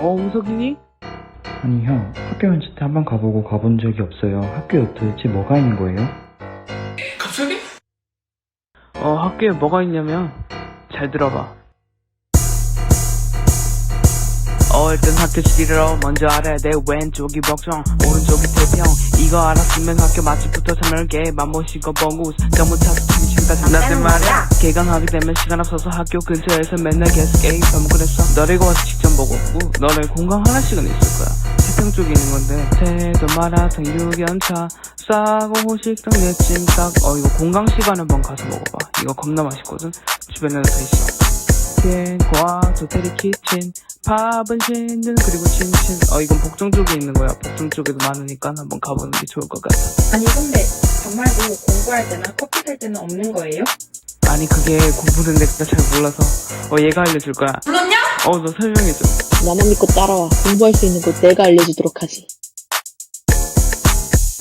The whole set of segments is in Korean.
어, 우석이니? 아니 형 학교 연습 때한 번 가보고 가본 적이 없어요 학교에 도대체 뭐가 있는 거예요? 갑자기? 어, 학교에 뭐가 있냐면, 잘 들어봐. 어, 일단 학교 지리로 먼저 알아야 돼. 왼쪽이 복종, 오른쪽이 태평. 이거 알았으면 학교 맛집부터 참을게. 맘모시고 봉구, 너무 차서 치미친다 장난대 말이야. 개강하게 되면 시간 없어서 학교 근처에서 맨날 계속 게임 하면 그랬어. 너를 와서 직접 보고, 우, 너를 공강 하나씩은 있을 거야. 태평 쪽에 있는 건데, 태도 마라탕, 유견차, 싸고 호식당, 내찜닭. 어, 이거 공강 시간에 한번 가서 먹어봐. 이거 겁나 맛있거든. 주변에도 다 있어. 과 호텔이 키친 밥은 신든 그리고 친친 어 이건 복종 쪽에 있는 거야 복종 쪽에도 많으니까 한번 가보는 게 좋을 것 같아 아니 근데 정말로 공부할 때나 커피 살 때는 없는 거예요? 아니 그게 공부는 내가 잘 몰라서 어 얘가 알려줄 거야 불렀냐? 어 너 설명해줘. 나만 믿고 따라와. 공부할 수 있는 곳 내가 알려주도록 하지.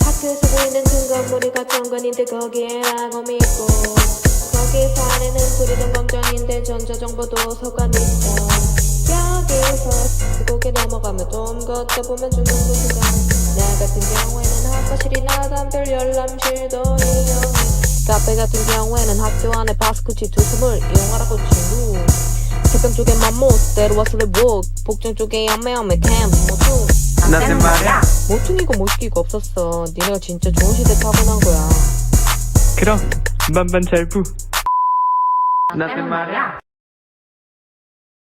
학교에서 보이는 큰 건물이 가정관인데 거기에 라고 믿고 거기 사내는 부리는 광장인데 전자정보도 서관 있어. 여기서 고개 넘어가면 좀 걷다 보면 죽는 도시가 나. 같은 경우에는 학과실이나 담별 열람실도 이용해. 카페 같은 경우에는 학교 안에 바스크치 두 숨을 이용하라고 친구 태평 쪽에 때로와슬레 웍 복정 쪽에 야매야매 캠프 모두 나한테 말이야. 모퉁이고 모시기가 없었어. 니네가 진짜 좋은 시대 타고난 거야. 그럼 반반 잘부. 나한테 말이야